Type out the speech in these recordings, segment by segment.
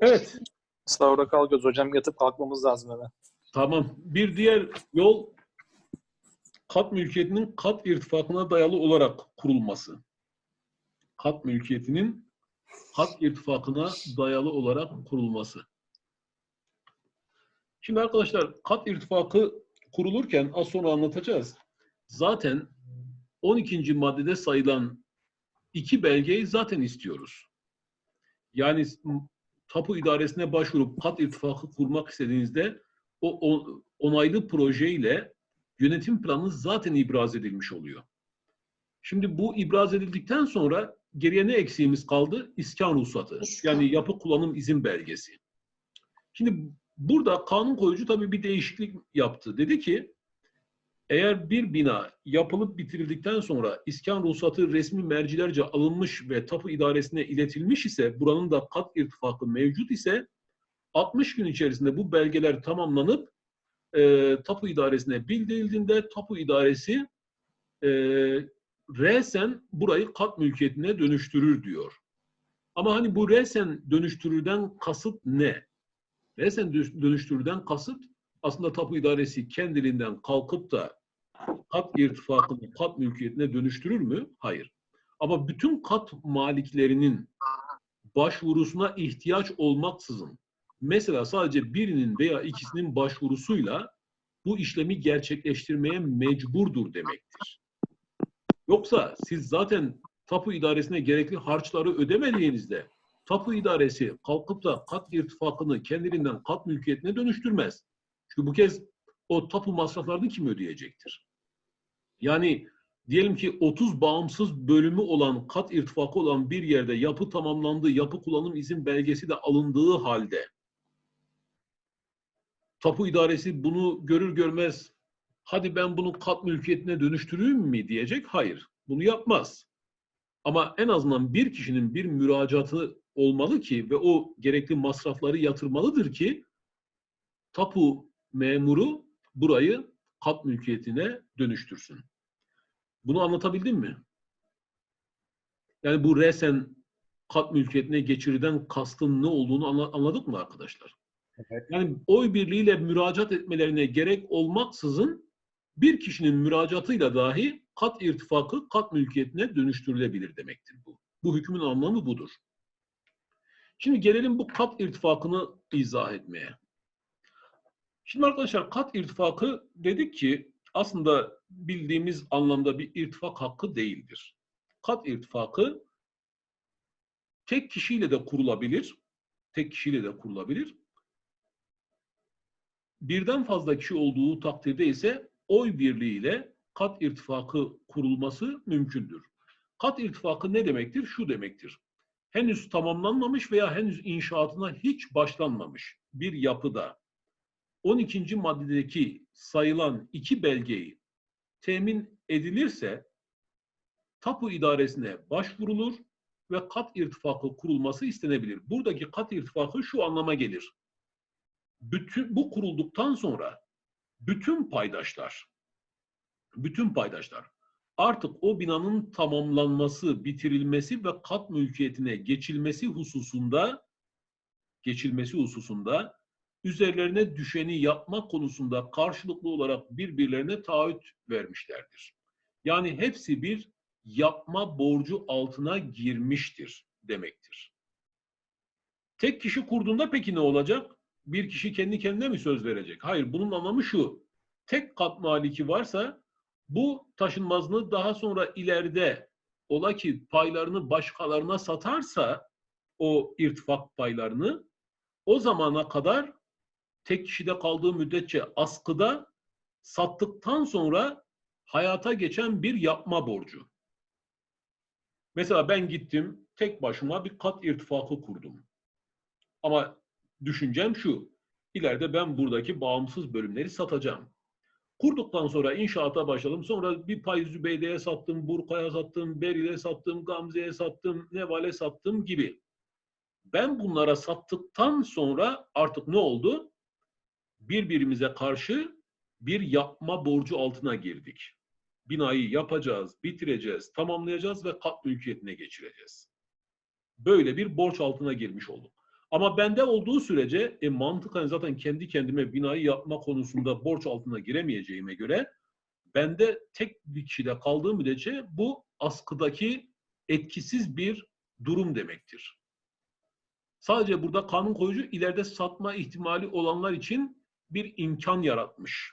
Evet. Sahura kalkıyoruz hocam. Yatıp kalkmamız lazım hemen. Tamam. Bir diğer yol kat mülkiyetinin kat irtifakına dayalı olarak kurulması. Kat mülkiyetinin kat irtifakına dayalı olarak kurulması. Şimdi arkadaşlar kat irtifakı kurulurken az sonra anlatacağız. Zaten 12. maddede sayılan iki belgeyi zaten istiyoruz. Yani tapu idaresine başvurup kat irtifakı kurmak istediğinizde o, o onaylı projeyle yönetim planı zaten ibraz edilmiş oluyor. Şimdi bu ibraz edildikten sonra geriye ne eksiğimiz kaldı? İskan ruhsatı. Yani yapı kullanım izin belgesi. Şimdi burada kanun koyucu tabii bir değişiklik yaptı. Dedi ki eğer bir bina yapılıp bitirildikten sonra iskan ruhsatı resmi mercilerce alınmış ve tapu idaresine iletilmiş ise buranın da kat irtifakı mevcut ise 60 gün içerisinde bu belgeler tamamlanıp e, tapu idaresine bildirildiğinde tapu idaresi e, resen burayı kat mülkiyetine dönüştürür diyor. Ama hani bu resen dönüştürürden kasıt ne? Resen dönüştürürden kasıt aslında tapu idaresi kendiliğinden kalkıp da kat irtifakını kat mülkiyetine dönüştürür mü? Hayır. Ama bütün kat maliklerinin başvurusuna ihtiyaç olmaksızın mesela sadece birinin veya ikisinin başvurusuyla bu işlemi gerçekleştirmeye mecburdur demektir. Yoksa siz zaten tapu idaresine gerekli harçları ödemediğinizde tapu idaresi kalkıp da kat irtifakını kendiliğinden kat mülkiyetine dönüştürmez. Çünkü bu kez o tapu masraflarını kim ödeyecektir? Yani diyelim ki 30 bağımsız bölümü olan, kat irtifakı olan bir yerde yapı tamamlandığı, yapı kullanım izin belgesi de alındığı halde tapu idaresi bunu görür görmez hadi ben bunu kat mülkiyetine dönüştüreyim mi diyecek. Hayır. Bunu yapmaz. Ama en azından bir kişinin bir müracaatı olmalı ki ve o gerekli masrafları yatırmalıdır ki tapu memuru burayı kat mülkiyetine dönüştürsün. Bunu anlatabildim mi? Yani bu resen kat mülkiyetine geçiriden kastın ne olduğunu anladık mı arkadaşlar? Evet. Yani oy birliğiyle müracaat etmelerine gerek olmaksızın bir kişinin müracaatıyla dahi kat irtifakı kat mülkiyetine dönüştürülebilir demektir bu. Bu hükmün anlamı budur. Şimdi gelelim bu kat irtifakını izah etmeye. Şimdi arkadaşlar kat irtifakı dedik ki aslında bildiğimiz anlamda bir irtifak hakkı değildir. Kat irtifakı tek kişiyle de kurulabilir. Tek kişiyle de kurulabilir. Birden fazla kişi olduğu takdirde ise oy birliğiyle kat irtifakı kurulması mümkündür. Kat irtifakı ne demektir? Şu demektir. Henüz tamamlanmamış veya henüz inşaatına hiç başlanmamış bir yapıda 12. maddedeki sayılan iki belgeyi temin edilirse tapu idaresine başvurulur ve kat irtifakı kurulması istenebilir. Buradaki kat irtifakı şu anlama gelir. Bütün bu kurulduktan sonra bütün paydaşlar bütün paydaşlar artık o binanın tamamlanması, bitirilmesi ve kat mülkiyetine geçilmesi hususunda geçilmesi hususunda üzerlerine düşeni yapmak konusunda karşılıklı olarak birbirlerine taahhüt vermişlerdir. Yani hepsi bir yapma borcu altına girmiştir demektir. Tek kişi kurduğunda peki ne olacak? Bir kişi kendi kendine mi söz verecek? Hayır, bunun anlamı şu. Tek kat maliki varsa bu taşınmazını daha sonra ileride ola ki paylarını başkalarına satarsa o irtifak paylarını o zamana kadar tek kişide kaldığı müddetçe askıda sattıktan sonra hayata geçen bir yapma borcu. Mesela ben gittim tek başıma bir kat irtifakı kurdum. Ama düşüncem şu. İleride ben buradaki bağımsız bölümleri satacağım. Kurduktan sonra inşaata başladım. Sonra bir pay Zübeyde'ye sattım, Burka'ya sattım, Beril'e sattım, Gamze'ye sattım, Neval'e sattım gibi. Ben bunlara sattıktan sonra artık ne oldu? Birbirimize karşı bir yapma borcu altına girdik. Binayı yapacağız, bitireceğiz, tamamlayacağız ve kat mülkiyetine geçireceğiz. Böyle bir borç altına girmiş olduk. Ama bende olduğu sürece e, mantıken zaten kendi kendime binayı yapma konusunda borç altına giremeyeceğime göre bende tek bir kişide kaldığı müddetçe bu askıdaki etkisiz bir durum demektir. Sadece burada kanun koyucu ileride satma ihtimali olanlar için bir imkan yaratmış.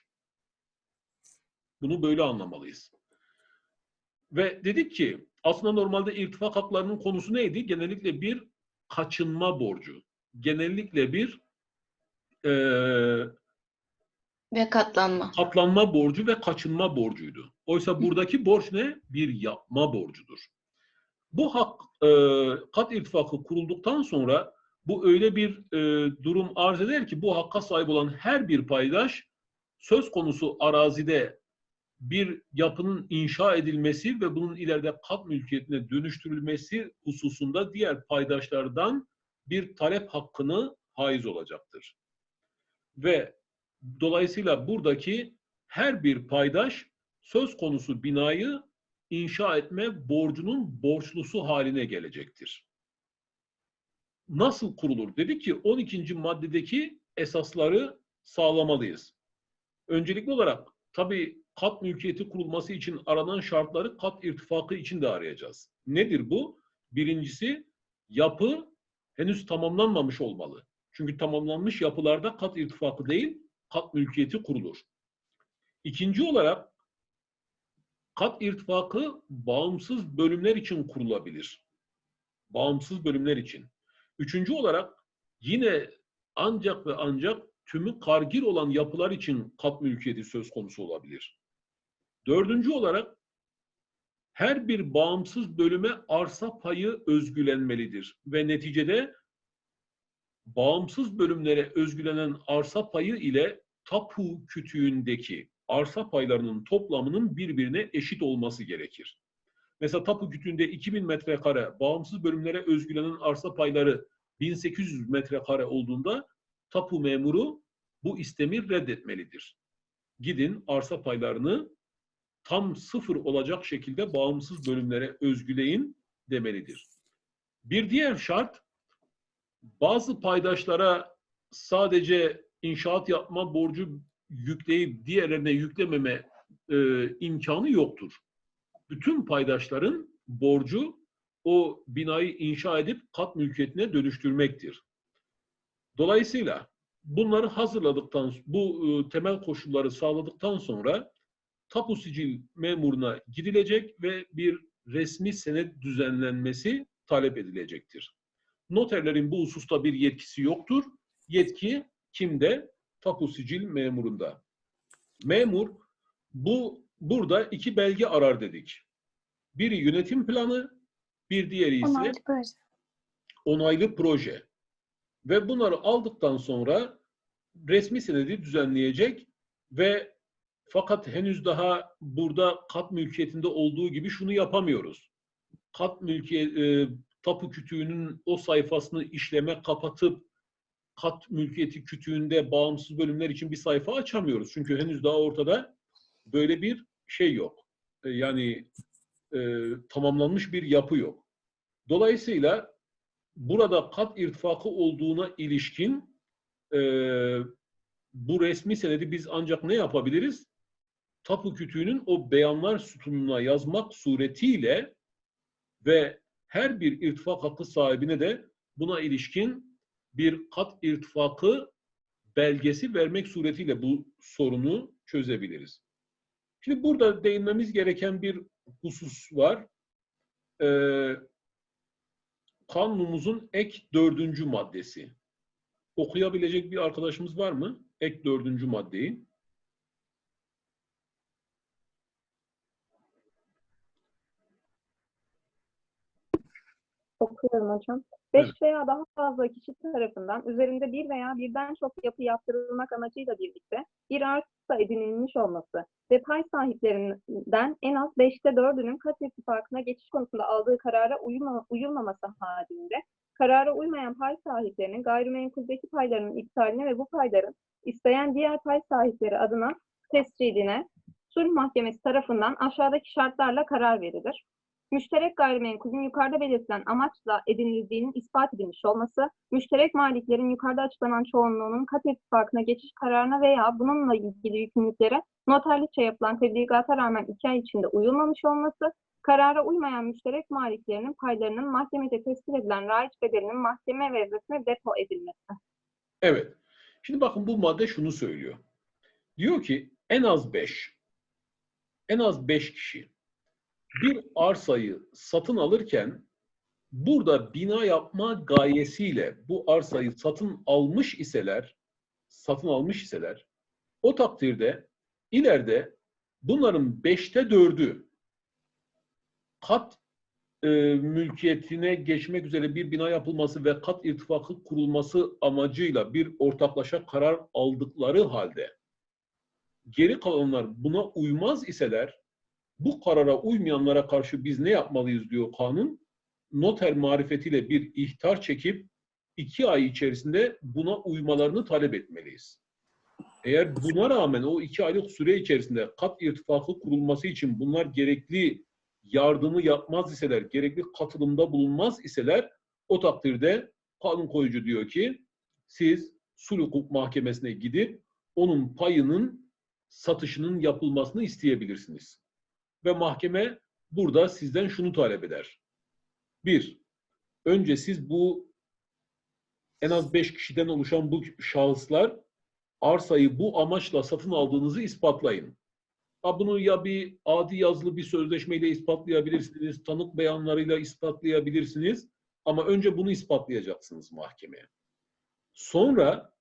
Bunu böyle anlamalıyız. Ve dedik ki aslında normalde irtifak haklarının konusu neydi? Genellikle bir kaçınma borcu. Genellikle bir eee Ve katlanma. katlanma borcu ve kaçınma borcuydu. Oysa buradaki borç ne? Bir yapma borcudur. Bu hak e, kat irtifakı kurulduktan sonra bu öyle bir e, durum arz eder ki bu hakka sahip olan her bir paydaş söz konusu arazide bir yapının inşa edilmesi ve bunun ileride kat mülkiyetine dönüştürülmesi hususunda diğer paydaşlardan bir talep hakkını haiz olacaktır. Ve dolayısıyla buradaki her bir paydaş söz konusu binayı inşa etme borcunun borçlusu haline gelecektir. Nasıl kurulur? Dedi ki 12. maddedeki esasları sağlamalıyız. Öncelikli olarak tabii kat mülkiyeti kurulması için aranan şartları kat irtifakı için de arayacağız. Nedir bu? Birincisi yapı henüz tamamlanmamış olmalı. Çünkü tamamlanmış yapılarda kat irtifakı değil, kat mülkiyeti kurulur. İkinci olarak kat irtifakı bağımsız bölümler için kurulabilir. Bağımsız bölümler için. Üçüncü olarak yine ancak ve ancak tümü kargir olan yapılar için kat mülkiyeti söz konusu olabilir. Dördüncü olarak her bir bağımsız bölüme arsa payı özgülenmelidir ve neticede bağımsız bölümlere özgülenen arsa payı ile tapu kütüğündeki arsa paylarının toplamının birbirine eşit olması gerekir. Mesela tapu kütüğünde 2000 metrekare bağımsız bölümlere özgülenen arsa payları 1800 metrekare olduğunda tapu memuru bu istemi reddetmelidir. Gidin arsa paylarını tam sıfır olacak şekilde bağımsız bölümlere özgüleyin demelidir. Bir diğer şart bazı paydaşlara sadece inşaat yapma borcu yükleyip diğerlerine yüklememe e, imkanı yoktur. Bütün paydaşların borcu o binayı inşa edip kat mülkiyetine dönüştürmektir. Dolayısıyla bunları hazırladıktan, bu e, temel koşulları sağladıktan sonra tapu sicil memuruna gidilecek ve bir resmi senet düzenlenmesi talep edilecektir. Noterlerin bu hususta bir yetkisi yoktur. Yetki kimde? Tapu sicil memurunda. Memur bu burada iki belge arar dedik. Biri yönetim planı, bir diğeri ise Onaylı proje. onaylı proje. Ve bunları aldıktan sonra resmi senedi düzenleyecek ve fakat henüz daha burada kat mülkiyetinde olduğu gibi şunu yapamıyoruz. Kat mülkiyet, e, tapu kütüğünün o sayfasını işleme kapatıp kat mülkiyeti kütüğünde bağımsız bölümler için bir sayfa açamıyoruz. Çünkü henüz daha ortada böyle bir şey yok. E, yani e, tamamlanmış bir yapı yok. Dolayısıyla burada kat irtifakı olduğuna ilişkin e, bu resmi senedi biz ancak ne yapabiliriz? Tapu kütüğünün o beyanlar sütununa yazmak suretiyle ve her bir irtifak hakkı sahibine de buna ilişkin bir kat irtifakı belgesi vermek suretiyle bu sorunu çözebiliriz. Şimdi burada değinmemiz gereken bir husus var. Ee, kanunumuzun ek dördüncü maddesi. Okuyabilecek bir arkadaşımız var mı? Ek dördüncü maddeyi. Okuyorum hocam. Beş veya daha fazla kişi tarafından üzerinde bir veya birden çok yapı yaptırılmak amacıyla birlikte bir arsa edinilmiş olması ve pay sahiplerinden en az beşte dördünün kat ittifakına geçiş konusunda aldığı karara uyuma, uyulmaması halinde karara uymayan pay sahiplerinin gayrimenkuldeki paylarının iptaline ve bu payların isteyen diğer pay sahipleri adına tescilline sulh mahkemesi tarafından aşağıdaki şartlarla karar verilir. Müşterek gayrimenkulün yukarıda belirtilen amaçla edinildiğinin ispat edilmiş olması, müşterek maliklerin yukarıda açıklanan çoğunluğunun kat ittifakına geçiş kararına veya bununla ilgili yükümlülüklere noterlikçe yapılan tebliğata rağmen iki ay içinde uyulmamış olması, karara uymayan müşterek maliklerinin paylarının mahkemede tespit edilen raiç bedelinin mahkeme veznesine depo edilmesi. Evet. Şimdi bakın bu madde şunu söylüyor. Diyor ki en az 5. En az 5 kişi bir arsayı satın alırken burada bina yapma gayesiyle bu arsayı satın almış iseler, satın almış iseler o takdirde ileride bunların beşte dördü kat e, mülkiyetine geçmek üzere bir bina yapılması ve kat irtifakı kurulması amacıyla bir ortaklaşa karar aldıkları halde geri kalanlar buna uymaz iseler bu karara uymayanlara karşı biz ne yapmalıyız diyor kanun. Noter marifetiyle bir ihtar çekip iki ay içerisinde buna uymalarını talep etmeliyiz. Eğer buna rağmen o iki aylık süre içerisinde kat irtifakı kurulması için bunlar gerekli yardımı yapmaz iseler, gerekli katılımda bulunmaz iseler o takdirde kanun koyucu diyor ki siz sulh hukuk mahkemesine gidip onun payının satışının yapılmasını isteyebilirsiniz. Ve mahkeme burada sizden şunu talep eder. Bir, önce siz bu en az beş kişiden oluşan bu şahıslar arsayı bu amaçla satın aldığınızı ispatlayın. Ha bunu ya bir adi yazılı bir sözleşmeyle ispatlayabilirsiniz, tanık beyanlarıyla ispatlayabilirsiniz. Ama önce bunu ispatlayacaksınız mahkemeye. Sonra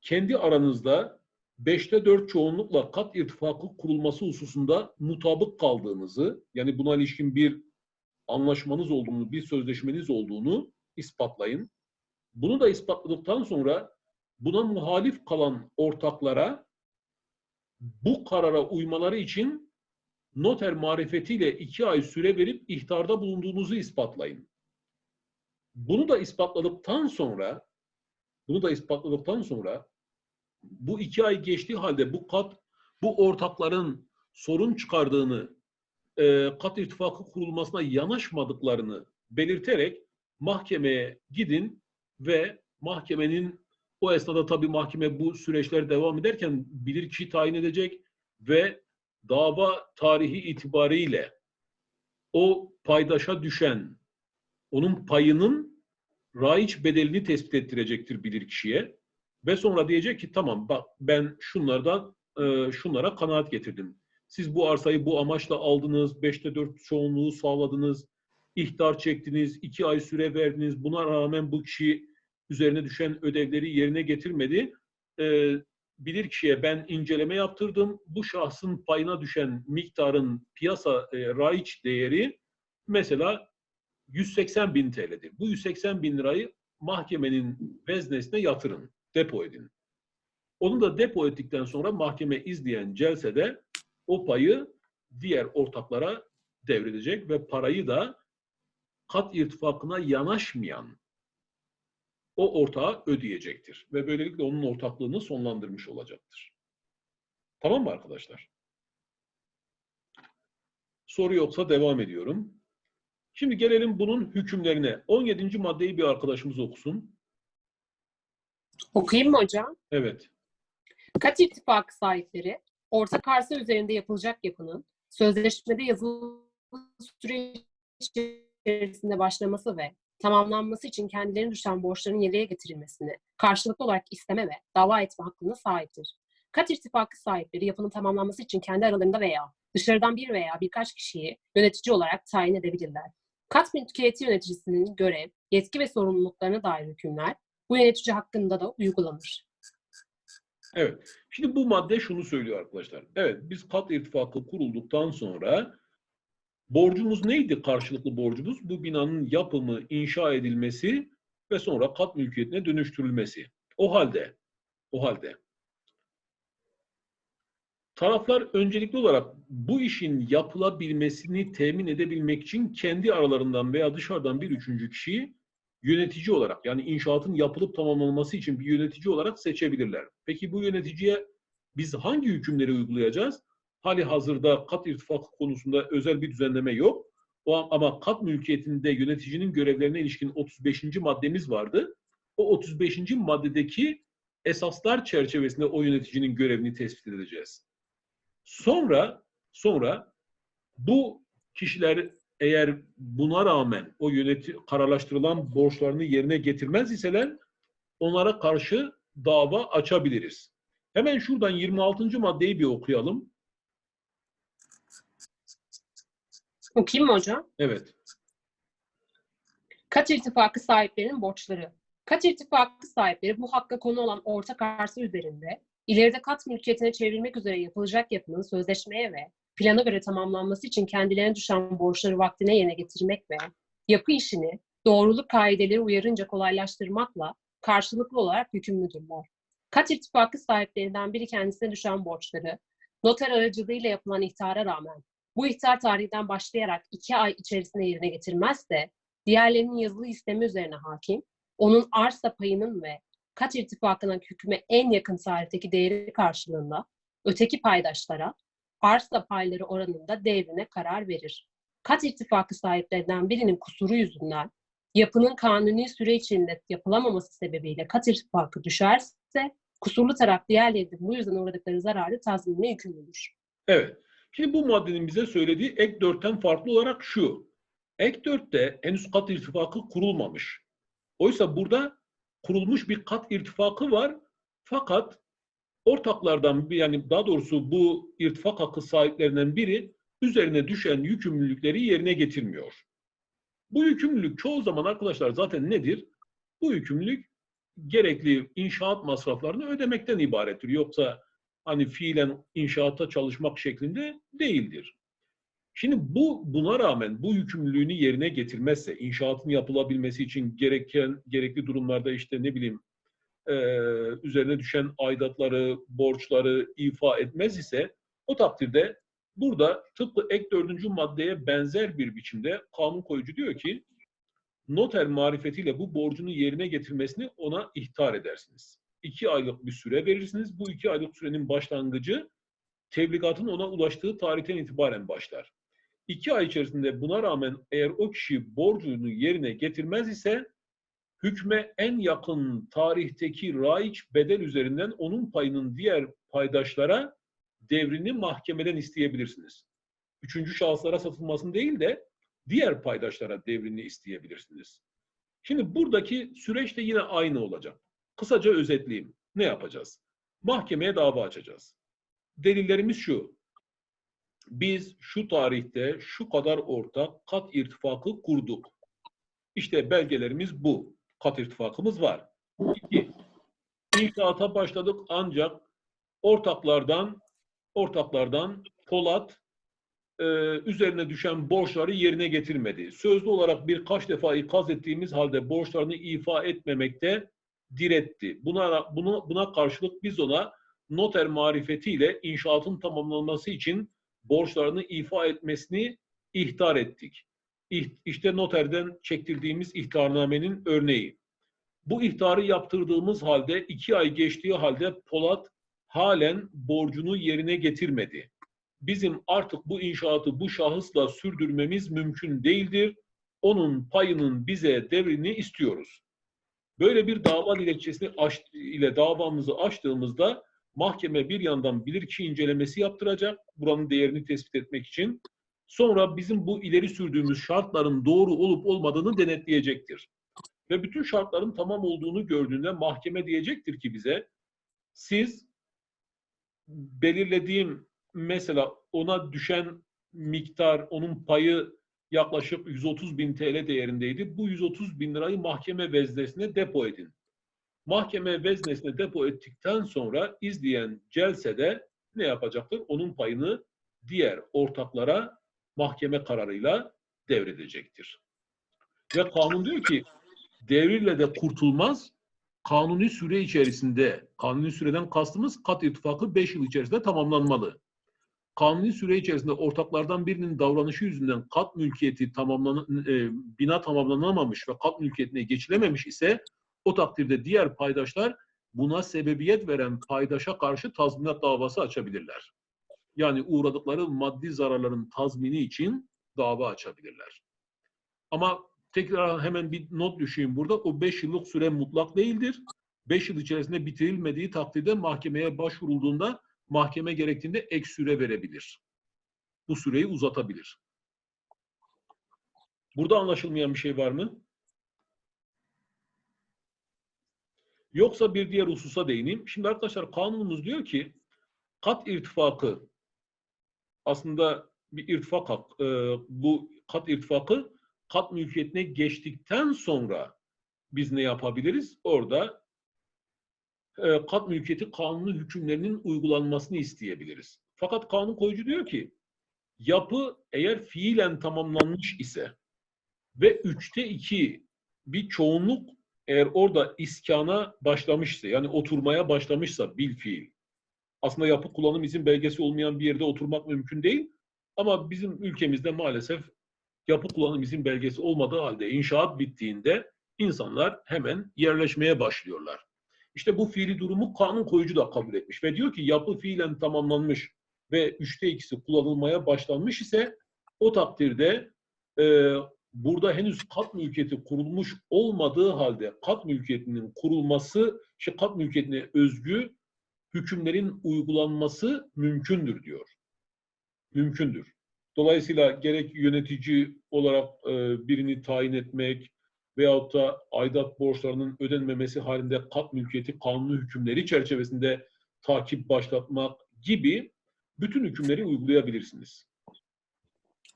kendi aranızda beşte dört çoğunlukla kat irtifakı kurulması hususunda mutabık kaldığınızı, yani buna ilişkin bir anlaşmanız olduğunu, bir sözleşmeniz olduğunu ispatlayın. Bunu da ispatladıktan sonra buna muhalif kalan ortaklara bu karara uymaları için noter marifetiyle iki ay süre verip ihtarda bulunduğunuzu ispatlayın. Bunu da ispatladıktan sonra bunu da ispatladıktan sonra bu iki ay geçtiği halde bu kat bu ortakların sorun çıkardığını e, kat irtifakı kurulmasına yanaşmadıklarını belirterek mahkemeye gidin ve mahkemenin o esnada tabii mahkeme bu süreçler devam ederken bilirkişi tayin edecek ve dava tarihi itibariyle o paydaşa düşen onun payının raiç bedelini tespit ettirecektir bilirkişiye ve sonra diyecek ki tamam bak ben şunlardan e, şunlara kanaat getirdim. Siz bu arsayı bu amaçla aldınız, beşte dört çoğunluğu sağladınız, ihtar çektiniz, iki ay süre verdiniz. Buna rağmen bu kişi üzerine düşen ödevleri yerine getirmedi. E, bilir kişiye ben inceleme yaptırdım. Bu şahsın payına düşen miktarın piyasa e, raiç değeri mesela 180 bin TL'dir. Bu 180 bin lirayı mahkemenin veznesine yatırın, depo edin. Onu da depo ettikten sonra mahkeme izleyen celsede o payı diğer ortaklara devredecek ve parayı da kat irtifakına yanaşmayan o ortağa ödeyecektir. Ve böylelikle onun ortaklığını sonlandırmış olacaktır. Tamam mı arkadaşlar? Soru yoksa devam ediyorum. Şimdi gelelim bunun hükümlerine. 17. maddeyi bir arkadaşımız okusun. Okuyayım mı hocam? Evet. Kat ittifakı sahipleri ortak arsa üzerinde yapılacak yapının sözleşmede yazılı süre içerisinde başlaması ve tamamlanması için kendilerine düşen borçların yerine getirilmesini karşılıklı olarak isteme ve dava etme hakkına sahiptir. Kat irtifakı sahipleri yapının tamamlanması için kendi aralarında veya dışarıdan bir veya birkaç kişiyi yönetici olarak tayin edebilirler. Kat mülkiyeti yöneticisinin görev, yetki ve sorumluluklarına dair hükümler bu yönetici hakkında da uygulanır. Evet. Şimdi bu madde şunu söylüyor arkadaşlar. Evet biz kat irtifakı kurulduktan sonra borcumuz neydi karşılıklı borcumuz? Bu binanın yapımı, inşa edilmesi ve sonra kat mülkiyetine dönüştürülmesi. O halde, o halde taraflar öncelikli olarak bu işin yapılabilmesini temin edebilmek için kendi aralarından veya dışarıdan bir üçüncü kişiyi yönetici olarak yani inşaatın yapılıp tamamlanması için bir yönetici olarak seçebilirler. Peki bu yöneticiye biz hangi hükümleri uygulayacağız? Hali hazırda kat irtifakı konusunda özel bir düzenleme yok. O, ama kat mülkiyetinde yöneticinin görevlerine ilişkin 35. maddemiz vardı. O 35. maddedeki esaslar çerçevesinde o yöneticinin görevini tespit edeceğiz. Sonra sonra bu kişiler eğer buna rağmen o yöneti kararlaştırılan borçlarını yerine getirmez iseler onlara karşı dava açabiliriz. Hemen şuradan 26. maddeyi bir okuyalım. Okuyayım mı hocam? Evet. Kat irtifakı sahiplerinin borçları. Kat irtifakı sahipleri bu hakka konu olan ortak arsa üzerinde ileride kat mülkiyetine çevrilmek üzere yapılacak yapının sözleşmeye ve plana göre tamamlanması için kendilerine düşen borçları vaktine yerine getirmek ve yapı işini doğruluk kaideleri uyarınca kolaylaştırmakla karşılıklı olarak yükümlüdürler. Kat irtifakı sahiplerinden biri kendisine düşen borçları noter aracılığıyla yapılan ihtara rağmen bu ihtar tarihinden başlayarak iki ay içerisinde yerine getirmezse diğerlerinin yazılı istemi üzerine hakim, onun arsa payının ve kat irtifakının hüküme en yakın tarihteki değeri karşılığında öteki paydaşlara arsa payları oranında devrine karar verir. Kat irtifakı sahiplerinden birinin kusuru yüzünden yapının kanuni süre içinde yapılamaması sebebiyle kat irtifakı düşerse kusurlu taraf diğerlerinin bu yüzden uğradıkları zararı tazminine yükümlüdür. Evet. Şimdi bu maddenin bize söylediği ek 4'ten farklı olarak şu. Ek 4'te henüz kat irtifakı kurulmamış. Oysa burada kurulmuş bir kat irtifakı var. Fakat ortaklardan bir- yani daha doğrusu bu irtifak hakkı sahiplerinden biri üzerine düşen yükümlülükleri yerine getirmiyor. Bu yükümlülük çoğu zaman arkadaşlar zaten nedir? Bu yükümlülük gerekli inşaat masraflarını ödemekten ibarettir. Yoksa hani fiilen inşaata çalışmak şeklinde değildir. Şimdi bu buna rağmen bu yükümlülüğünü yerine getirmezse, inşaatın yapılabilmesi için gereken gerekli durumlarda işte ne bileyim e, üzerine düşen aidatları, borçları ifa etmez ise o takdirde burada tıpkı ek dördüncü maddeye benzer bir biçimde kanun koyucu diyor ki noter marifetiyle bu borcunu yerine getirmesini ona ihtar edersiniz. İki aylık bir süre verirsiniz. Bu iki aylık sürenin başlangıcı tebligatın ona ulaştığı tarihten itibaren başlar. İki ay içerisinde buna rağmen eğer o kişi borcunu yerine getirmez ise hükme en yakın tarihteki raiç bedel üzerinden onun payının diğer paydaşlara devrini mahkemeden isteyebilirsiniz. Üçüncü şahıslara satılmasını değil de diğer paydaşlara devrini isteyebilirsiniz. Şimdi buradaki süreç de yine aynı olacak. Kısaca özetleyeyim. Ne yapacağız? Mahkemeye dava açacağız. Delillerimiz şu. Biz şu tarihte şu kadar ortak kat irtifakı kurduk. İşte belgelerimiz bu. Kat irtifakımız var. İki, inşaata başladık ancak ortaklardan ortaklardan Polat e, üzerine düşen borçları yerine getirmedi. Sözlü olarak birkaç defa ikaz ettiğimiz halde borçlarını ifa etmemekte diretti. Buna bunu buna karşılık biz ona noter marifetiyle inşaatın tamamlanması için borçlarını ifa etmesini ihtar ettik. İşte noterden çektirdiğimiz ihtarnamenin örneği. Bu ihtarı yaptırdığımız halde iki ay geçtiği halde Polat halen borcunu yerine getirmedi. Bizim artık bu inşaatı bu şahısla sürdürmemiz mümkün değildir. Onun payının bize devrini istiyoruz. Böyle bir dava dilekçesini aç, ile davamızı açtığımızda mahkeme bir yandan bilirkişi incelemesi yaptıracak buranın değerini tespit etmek için. Sonra bizim bu ileri sürdüğümüz şartların doğru olup olmadığını denetleyecektir. Ve bütün şartların tamam olduğunu gördüğünde mahkeme diyecektir ki bize siz belirlediğim mesela ona düşen miktar, onun payı yaklaşık 130 bin TL değerindeydi. Bu 130 bin lirayı mahkeme veznesine depo edin. Mahkeme veznesine depo ettikten sonra izleyen celsede ne yapacaktır? Onun payını diğer ortaklara mahkeme kararıyla devredecektir. Ve kanun diyor ki devriyle de kurtulmaz, kanuni süre içerisinde, kanuni süreden kastımız kat ittifakı 5 yıl içerisinde tamamlanmalı. Kanuni süre içerisinde ortaklardan birinin davranışı yüzünden kat mülkiyeti tamamlan e, bina tamamlanamamış ve kat mülkiyetine geçilememiş ise o takdirde diğer paydaşlar buna sebebiyet veren paydaşa karşı tazminat davası açabilirler. Yani uğradıkları maddi zararların tazmini için dava açabilirler. Ama tekrar hemen bir not düşeyim burada. O 5 yıllık süre mutlak değildir. 5 yıl içerisinde bitirilmediği takdirde mahkemeye başvurulduğunda mahkeme gerektiğinde ek süre verebilir. Bu süreyi uzatabilir. Burada anlaşılmayan bir şey var mı? Yoksa bir diğer hususa değineyim. Şimdi arkadaşlar kanunumuz diyor ki kat irtifakı aslında bir irtifak hak. e, bu kat irtifakı kat mülkiyetine geçtikten sonra biz ne yapabiliriz? Orada e, kat mülkiyeti kanunu hükümlerinin uygulanmasını isteyebiliriz. Fakat kanun koyucu diyor ki yapı eğer fiilen tamamlanmış ise ve üçte iki bir çoğunluk eğer orada iskana başlamışsa yani oturmaya başlamışsa bil fiil. Aslında yapı kullanım izin belgesi olmayan bir yerde oturmak mümkün değil. Ama bizim ülkemizde maalesef yapı kullanım izin belgesi olmadığı halde inşaat bittiğinde insanlar hemen yerleşmeye başlıyorlar. İşte bu fiili durumu kanun koyucu da kabul etmiş ve diyor ki yapı fiilen tamamlanmış ve üçte ikisi kullanılmaya başlanmış ise o takdirde e, burada henüz kat mülkiyeti kurulmuş olmadığı halde kat mülkiyetinin kurulması, işte kat mülkiyetine özgü hükümlerin uygulanması mümkündür diyor. Mümkündür. Dolayısıyla gerek yönetici olarak e, birini tayin etmek veyahut da aidat borçlarının ödenmemesi halinde kat mülkiyeti kanunu hükümleri çerçevesinde takip başlatmak gibi bütün hükümleri uygulayabilirsiniz.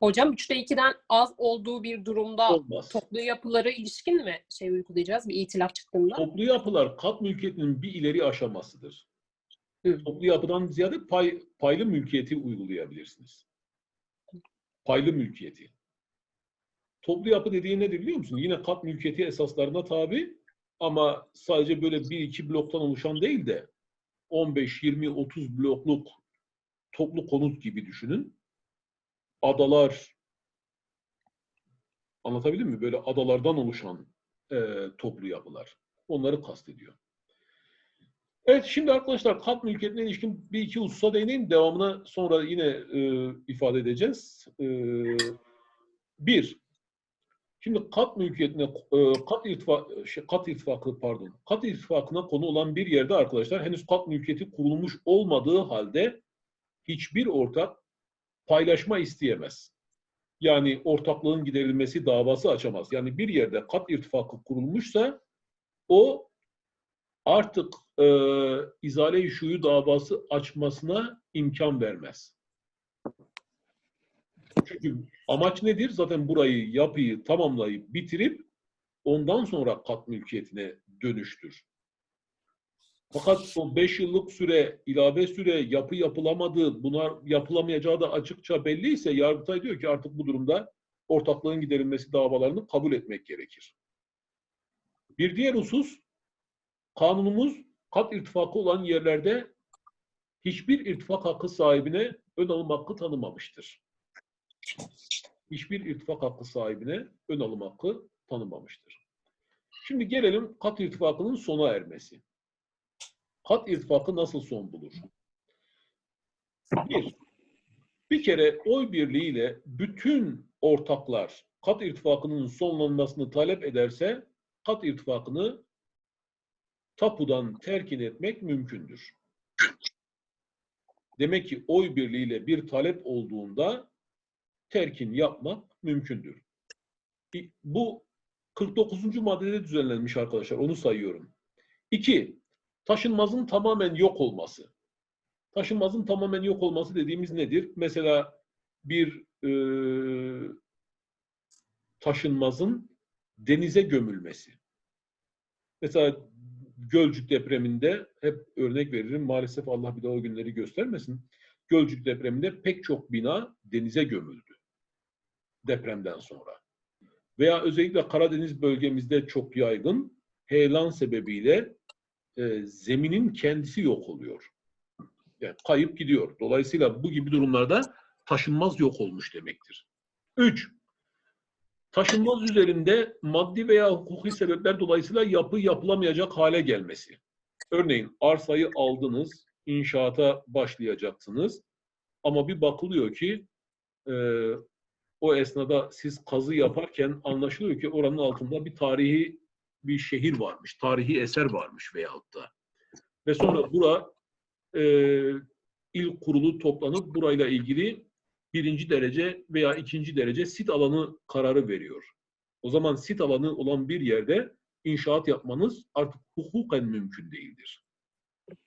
Hocam 3'te 2'den az olduğu bir durumda Olmaz. toplu yapılara ilişkin mi şey uygulayacağız? Bir itilaf çıktığında. Toplu yapılar kat mülkiyetinin bir ileri aşamasıdır. Hı. Toplu yapıdan ziyade pay, paylı mülkiyeti uygulayabilirsiniz. Paylı mülkiyeti. Toplu yapı dediği nedir biliyor musun? Yine kat mülkiyeti esaslarına tabi ama sadece böyle bir iki bloktan oluşan değil de 15, 20, 30 blokluk toplu konut gibi düşünün. Adalar anlatabildim mi? Böyle adalardan oluşan e, toplu yapılar. Onları kastediyor. Evet şimdi arkadaşlar kat mülkiyetine ilişkin bir iki hususa değineyim. Devamını sonra yine e, ifade edeceğiz. E, bir, şimdi kat mülkiyetine, e, kat, irtifa, şey, kat irtifakı pardon, kat irtifakına konu olan bir yerde arkadaşlar henüz kat mülkiyeti kurulmuş olmadığı halde hiçbir ortak paylaşma isteyemez. Yani ortaklığın giderilmesi davası açamaz. Yani bir yerde kat irtifakı kurulmuşsa o artık e, izale-i şuyu davası açmasına imkan vermez. Çünkü amaç nedir? Zaten burayı, yapıyı tamamlayıp bitirip ondan sonra kat mülkiyetine dönüştür. Fakat o 5 yıllık süre, ilave süre, yapı yapılamadı, bunlar yapılamayacağı da açıkça belliyse Yargıtay diyor ki artık bu durumda ortaklığın giderilmesi davalarını kabul etmek gerekir. Bir diğer husus, kanunumuz kat irtifakı olan yerlerde hiçbir irtifak hakkı sahibine ön alım hakkı tanımamıştır. Hiçbir irtifak hakkı sahibine ön alım hakkı tanımamıştır. Şimdi gelelim kat irtifakının sona ermesi. Kat irtifakı nasıl son bulur? Bir, bir kere oy birliğiyle bütün ortaklar kat irtifakının sonlanmasını talep ederse kat irtifakını tapudan terkin etmek mümkündür. Demek ki oy birliğiyle bir talep olduğunda terkin yapmak mümkündür. Bu 49. maddede düzenlenmiş arkadaşlar. Onu sayıyorum. İki, taşınmazın tamamen yok olması. Taşınmazın tamamen yok olması dediğimiz nedir? Mesela bir e, taşınmazın denize gömülmesi. Mesela Gölcük depreminde hep örnek veririm. Maalesef Allah bir daha o günleri göstermesin. Gölcük depreminde pek çok bina denize gömüldü. Depremden sonra. Veya özellikle Karadeniz bölgemizde çok yaygın heyelan sebebiyle e, zeminin kendisi yok oluyor. Yani kayıp gidiyor. Dolayısıyla bu gibi durumlarda taşınmaz yok olmuş demektir. Üç, taşınmaz üzerinde maddi veya hukuki sebepler dolayısıyla yapı yapılamayacak hale gelmesi. Örneğin arsayı aldınız, inşaata başlayacaksınız ama bir bakılıyor ki e, o esnada siz kazı yaparken anlaşılıyor ki oranın altında bir tarihi bir şehir varmış, tarihi eser varmış veyahut da. Ve sonra bura e, il kurulu toplanıp burayla ilgili birinci derece veya ikinci derece sit alanı kararı veriyor. O zaman sit alanı olan bir yerde inşaat yapmanız artık hukuken mümkün değildir.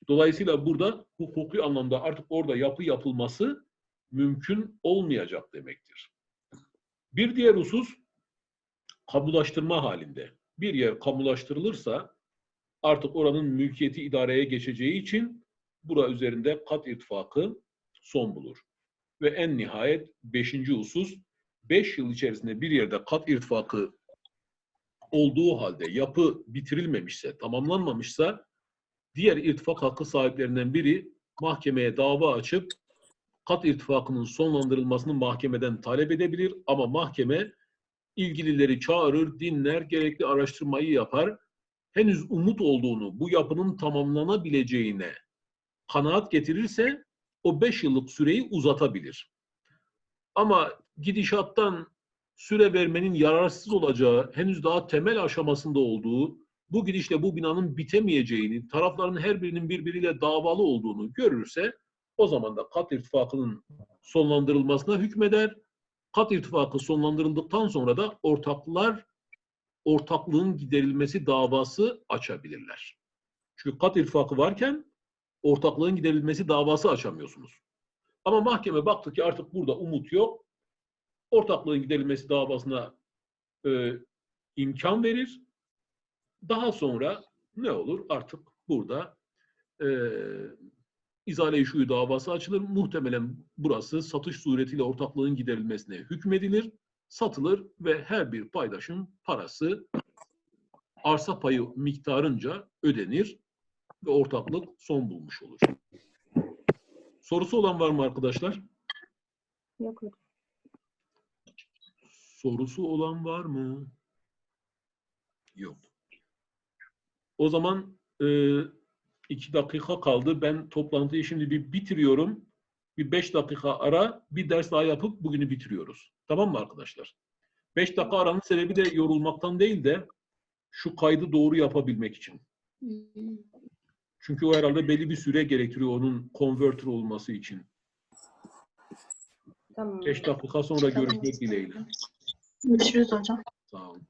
Dolayısıyla burada hukuki anlamda artık orada yapı yapılması mümkün olmayacak demektir. Bir diğer husus kamulaştırma halinde. Bir yer kamulaştırılırsa artık oranın mülkiyeti idareye geçeceği için bura üzerinde kat irtifakı son bulur. Ve en nihayet beşinci husus, beş yıl içerisinde bir yerde kat irtifakı olduğu halde yapı bitirilmemişse, tamamlanmamışsa diğer irtifak hakkı sahiplerinden biri mahkemeye dava açıp kat irtifakının sonlandırılmasını mahkemeden talep edebilir ama mahkeme ilgilileri çağırır, dinler, gerekli araştırmayı yapar. Henüz umut olduğunu, bu yapının tamamlanabileceğine kanaat getirirse o 5 yıllık süreyi uzatabilir. Ama gidişattan süre vermenin yararsız olacağı, henüz daha temel aşamasında olduğu, bu gidişle bu binanın bitemeyeceğini, tarafların her birinin birbiriyle davalı olduğunu görürse o zaman da kat irtifakının sonlandırılmasına hükmeder. Kat irtifakı sonlandırıldıktan sonra da ortaklar ortaklığın giderilmesi davası açabilirler. Çünkü kat irtifakı varken ortaklığın giderilmesi davası açamıyorsunuz. Ama mahkeme baktı ki artık burada umut yok. Ortaklığın giderilmesi davasına e, imkan verir. Daha sonra ne olur? Artık burada e, izale-i şuyu davası açılır. Muhtemelen burası satış suretiyle ortaklığın giderilmesine hükmedilir, satılır ve her bir paydaşın parası arsa payı miktarınca ödenir ve ortaklık son bulmuş olur. Sorusu olan var mı arkadaşlar? Yok. Sorusu olan var mı? Yok. O zaman e, iki dakika kaldı. Ben toplantıyı şimdi bir bitiriyorum. Bir beş dakika ara, bir ders daha yapıp bugünü bitiriyoruz. Tamam mı arkadaşlar? Beş dakika aranın sebebi de yorulmaktan değil de şu kaydı doğru yapabilmek için. Çünkü o herhalde belli bir süre gerektiriyor onun converter olması için. Tamam. Beş dakika sonra görüşmek dileğiyle. Görüşürüz hocam. Sağ olun.